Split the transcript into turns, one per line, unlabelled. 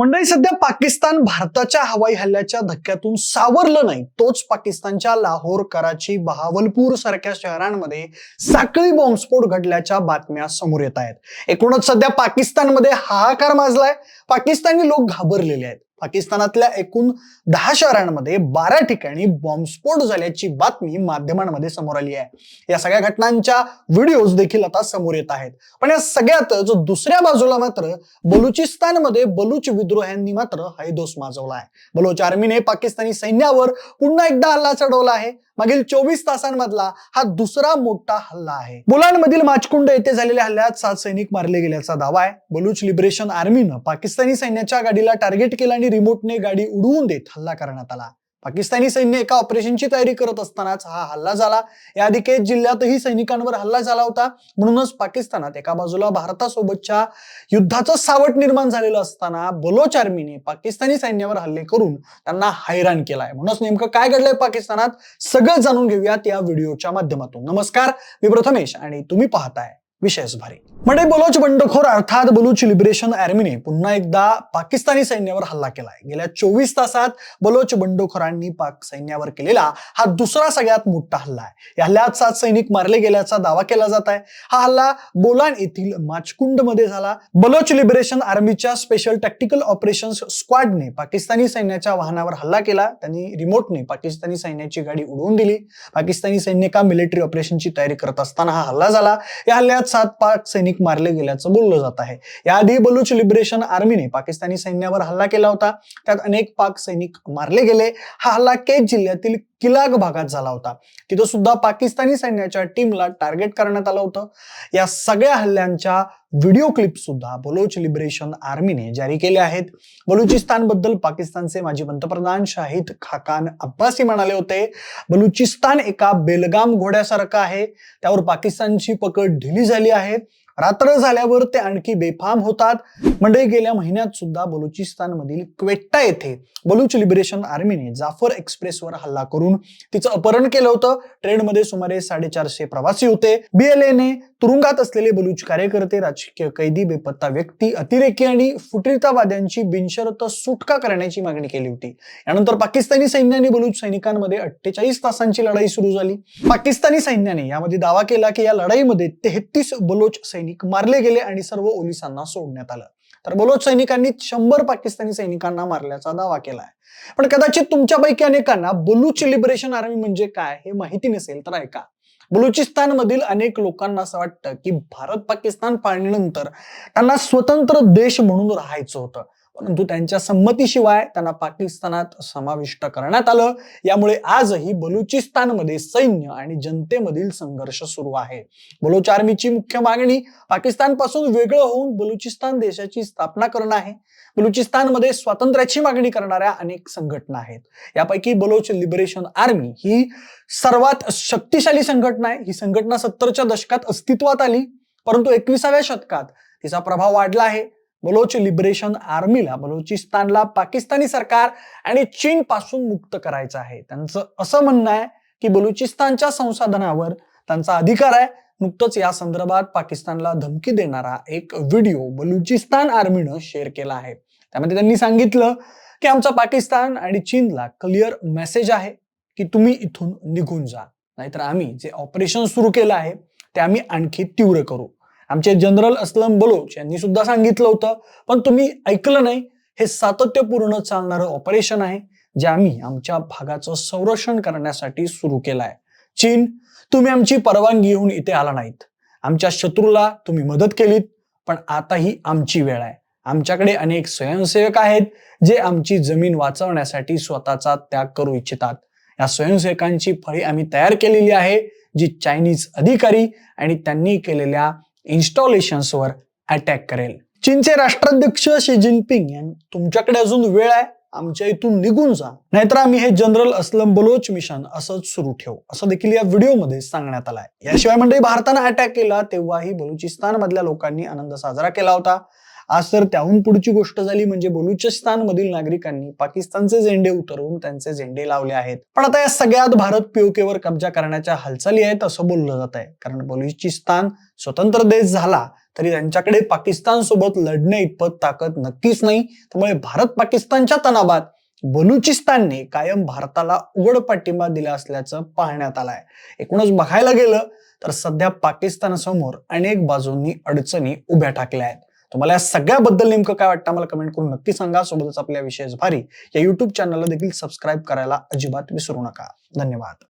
मंडळी सध्या पाकिस्तान भारताच्या हवाई हल्ल्याच्या धक्क्यातून सावरलं नाही. तोच पाकिस्तानच्या लाहोर कराची बहावलपूर सारख्या शहरांमध्ये साखळी बॉम्बस्फोट घडल्याच्या बातम्या समोर येत आहेत. एकूणच सध्या पाकिस्तानमध्ये हाहाकार माजलाय. पाकिस्तानी लोक घाबरलेले आहेत. पाकिस्तानातल्या एकूण दहा शहरांमध्ये बारा ठिकाणी बॉम्बस्फोट झाल्याची बातमी माध्यमांमध्ये समोर आली आहे. या सगळ्या घटनांच्या व्हिडिओज देखील आता समोर येत आहेत. पण या सगळ्यातच दुसऱ्या बाजूला मात्र बलुचिस्तानमध्ये बलुच विद्रोह्यांनी मात्र हैदोस माजवला आहे. बलोच आर्मीने पाकिस्तानी सैन्यावर पुन्हा एकदा हल्ला चढवला आहे. मागील चोवीस तासांमधला हा दुसरा मोठा हल्ला आहे. मुलांमधील माचकुंड येथे झालेल्या हल्ल्यात सात सैनिक मारले गेल्याचा दावा आहे. बलूच लिबरेशन आर्मीनं पाकिस्तानी सैन्याच्या गाडीला टार्गेट केलं आणि रिमोटने गाडी उडवून देत हल्ला करण्यात आला. पाकिस्तानी सैन्य एका ऑपरेशनची तयारी करत असतानाच हा हल्ला झाला. याआधी केज जिल्ह्यातही सैनिकांवर हल्ला झाला होता. म्हणूनच पाकिस्तानात एका बाजूला भारतासोबतच्या युद्धाचं सावट निर्माण झालेलं असताना बलोच आर्मीने पाकिस्तानी सैन्यावर हल्ले करून त्यांना हैराण केलाय. म्हणूनच नेमकं काय घडलंय पाकिस्तानात? सगळं जाणून घेऊयात या व्हिडिओच्या माध्यमातून. नमस्कार मी प्रथमेश आणि तुम्ही पाहताय विशेष भारी. म्हणजे बलोच बंडखोर अर्थात बलूच लिबरेशन आर्मीने पुन्हा एकदा पाकिस्तानी सैन्यावर हल्ला केलाय. गेल्या चोवीस तासात बलोच बंडखोरांनी पाक सैन्यावर केलेला हा दुसरा सगळ्यात मोठा हल्ला आहे. या हल्ल्यात सात सैनिक मारले गेल्याचा दावा केला जात आहे. हा हल्ला बोलान येथील माचकुंडमध्ये झाला. बलोच लिबरेशन आर्मीच्या स्पेशल टॅक्टिकल ऑपरेशन स्क्वॉडने पाकिस्तानी सैन्याच्या वाहनावर हल्ला केला. त्यांनी रिमोटने पाकिस्तानी सैन्याची गाडी उडवून दिली. पाकिस्तानी सैन्य का मिलिटरी ऑपरेशनची तयारी करत असताना हा हल्ला झाला. या हल्ल्यात सात पाक सैनिक मारले गेल्याचं बोललं जात आहे. याआधी बलूच लिबरेशन आर्मीने पाकिस्तानी सैन्यावर हल्ला केला होता. त्यात अनेक पाक सैनिक मारले गेले. हा हल्ला केज जिल्ह्यातील किलाग भागात झाला होता. तिथं सुद्धा पाकिस्तानी सैन्याच्या टीमला टार्गेट करण्यात आलं होतं. या सगळ्या हल्ल्यांच्या व्हिडिओ क्लिप सुद्धा बलोच लिबरेशन आर्मीने जारी केले आहेत. बलुचिस्तानबद्दल पाकिस्तानचे माजी पंतप्रधान शाहिद खाकान अब्बासी म्हणाले होते बलुचिस्तान एका बेलगाम घोड्यासारखं आहे. त्यावर पाकिस्तानची पकड ढिली झाली आहे. रात्र झाल्यावर ते आणखी बेफाम होतात. म्हणजे गेल्या महिन्यात सुद्धा बलुचिस्तान मधील क्वेट्टा येथे बलूच लिबरेशन आर्मीने जाफर एक्सप्रेसवर हल्ला करून तिचं अपहरण केलं होतं. ट्रेनमध्ये सुमारे साडेचारशे प्रवासी होते. बीएलएने तुरुंगात असलेले बलूच कार्यकर्ते राजकीय कैदी बेपत्ता व्यक्ती अतिरेकी आणि फुटीरतावाद्यांची बिनशर्त सुटका करण्याची मागणी केली होती. यानंतर पाकिस्तानी सैन्याने बलूच सैनिकांमध्ये अठ्ठेचाळीस तासांची लढाई सुरू झाली. पाकिस्तानी सैन्याने यामध्ये दावा केला की या लढाईमध्ये तेहतीस बलोच सैनिक मारले गेले आणि सर्व ओलिसांना सोडण्यात आलं. तर बलोच सैनिकांनी शंभर पाकिस्तानी सैनिकांना मारल्याचा दावा केला आहे पण कदाचित तुमच्यापैकी अनेकांना बलूच लिबरेशन आर्मी म्हणजे काय हे माहिती नसेल तर ऐका. बलुचिस्तान मधील अनेक लोकांना असं वाटतं की भारत पाकिस्तान पाळणीनंतर त्यांना स्वतंत्र देश म्हणून राहायचं होतं. परंतु त्यांच्या संमतीशिवाय त्यांना पाकिस्तानात समाविष्ट करण्यात आलं. यामुळे आजही बलुचिस्तानमध्ये सैन्य आणि जनतेमधील संघर्ष सुरू आहे. बलोच आर्मीची मुख्य मागणी पाकिस्तानपासून वेगळं होऊन बलुचिस्तान देशाची स्थापना करणं आहे. बलुचिस्तानमध्ये स्वातंत्र्याची मागणी करणाऱ्या अनेक संघटना आहेत. यापैकी बलोच लिबरेशन आर्मी ही सर्वात शक्तिशाली संघटना आहे. ही संघटना सत्तरच्या दशकात अस्तित्वात आली. परंतु एकविसाव्या शतकात तिचा प्रभाव वाढला आहे. बलोच लिबरेशन आर्मीला बलुचिस्तानला पाकिस्तानी सरकार आणि चीन पासून मुक्त करायचं आहे. त्यांचं असं म्हणणं आहे की बलुचिस्तानच्या संसाधनावर त्यांचा अधिकार आहे. नुकतंच या संदर्भात पाकिस्तानला धमकी देणारा एक व्हिडिओ बलुचिस्तान आर्मीनं शेअर केला आहे. त्यामध्ये त्यांनी सांगितलं की आमचा पाकिस्तान आणि चीनला क्लिअर मेसेज आहे की तुम्ही इथून निघून जा. नाहीतर आम्ही जे ऑपरेशन सुरू केलं आहे ते आम्ही आणखी तीव्र करू. आमचे जनरल असलम बलोच यांनी सुद्धा सांगितलं होतं. पण तुम्ही ऐकलं नाही हे सातत्यपूर्ण चालणारं ऑपरेशन आहे जे आम्ही आमच्या भागाचं संरक्षण करण्यासाठी सुरू केलं आहे चीन तुम्ही आमची परवानगी घेऊन इथे आला नाहीत. आमच्या शत्रूला तुम्ही मदत केलीत पण आता ही आमची वेळ आहे. आमच्याकडे अनेक स्वयंसेवक आहेत जे आमची जमीन वाचवण्यासाठी स्वतःचा त्याग करू इच्छितात. या स्वयंसेवकांची फळी आम्ही तयार केलेली आहे जी चायनीज अधिकारी आणि त्यांनी केलेल्या इन्स्टॉलेशन्सवर अटॅक करेल. चीनचे राष्ट्राध्यक्ष शी जिनपिंग यांनी तुमच्याकडे अजून वेळ आहे आमच्या इथून निघून जा. नाहीतर आम्ही हे जनरल असलम बलोच मिशन असंच सुरू ठेवू. असं देखील या व्हिडिओमध्ये सांगण्यात आलंय. याशिवाय म्हणजे भारतानं अटॅक केला तेव्हाही बलुचिस्तान मधल्या लोकांनी आनंद साजरा केला होता. आज तर त्याहून पुढची गोष्ट झाली म्हणजे बलुचिस्तान मधील नागरिकांनी पाकिस्तानचे झेंडे उतरवून त्यांचे झेंडे लावले आहेत. पण आता या सगळ्यात भारत पीओकेवर कब्जा करण्याच्या हालचाली आहेत असं बोललं जात आहे. कारण बलुचिस्तान स्वतंत्र देश झाला तरी त्यांच्याकडे पाकिस्तान सोबत लढणे इतपत ताकद नक्कीच नाही. त्यामुळे भारत पाकिस्तानच्या तणावात बलुचिस्तानने कायम भारताला उघड पाठिंबा दिला असल्याचं पाहण्यात आलंय एकूणच बघायला गेलं तर सध्या पाकिस्तानासमोर अनेक बाजूंनी अडचणी उभ्या टाकल्या आहेत. तुम्हाला या सगळ्याबद्दल नेमकं काय वाटतं मला कमेंट करून नक्की सांगा. सोबतच आपल्या विशेष भारी या युट्यूब चॅनलला देखील सबस्क्राईब करायला अजिबात विसरू नका. धन्यवाद.